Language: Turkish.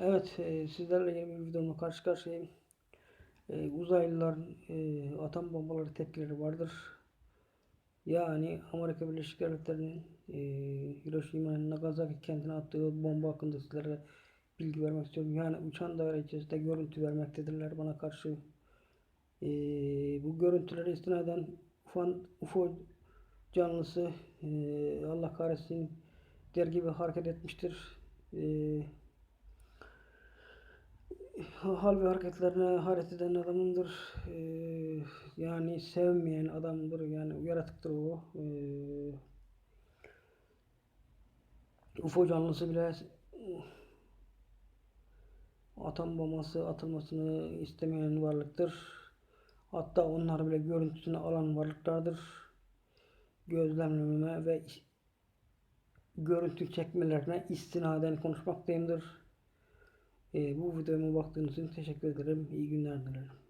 Evet, e, sizlerle yeni bir videomla karşı karşıyayım. E, uzaylıların e, atom bombaları tepkileri vardır. Yani Amerika Birleşik Devletleri'nin e, Hiroşima ve Nagasaki kentine attığı bomba hakkında sizlere bilgi vermek istiyorum. Yani uçan daire içerisinde görüntü vermektedirler bana karşı. E, bu görüntülere istinaden UFO, UFO canlısı e, Allah kahretsin der gibi hareket etmiştir. E, hal ve hareketlerine hayret eden adamındır. Ee, yani sevmeyen adamdır. Yani yaratıktır o. Ee, UFO canlısı bile atom bombası atılmasını istemeyen varlıktır. Hatta onlar bile görüntüsünü alan varlıklardır. Gözlemleme ve görüntü çekmelerine istinaden konuşmaktayımdır. Ee, bu videoma baktığınız için teşekkür ederim. İyi günler dilerim.